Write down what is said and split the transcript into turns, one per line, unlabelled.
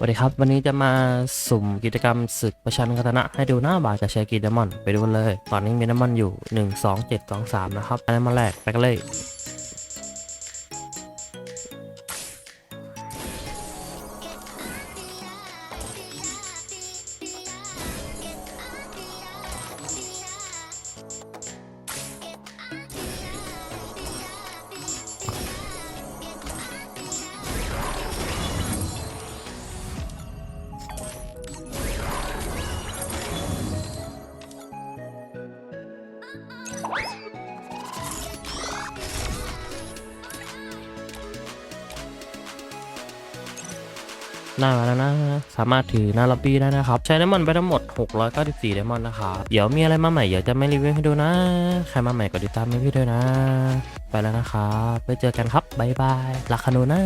สวัสดีครับ วันนี้จะมาสุ่มกิจกรรมศึกประชันคาตนะ ให้ดูหน้าบาทกับเชกีดมอน ไปดูกันเลย ตอนนี้มีน้ำมันอยู่ 1 2 7 2 3 นะครับอันนั้นมาแรกไปกันเลย ได้มาแล้วนะสามารถถือหน้าล็อบบี้ได้นะครับ ใช้น้ำมันไปทั้งหมด 694ไดมอนด์นะครับเดี๋ยวมีอะไรมาใหม่เดี๋ยวจะไม่รีวิวให้ดูนะ ใครมาใหม่ก็ติดตามให้พี่ด้วยนะ ไปแล้วนะครับไปเจอกันครับบ๊ายบายลักคานูนะ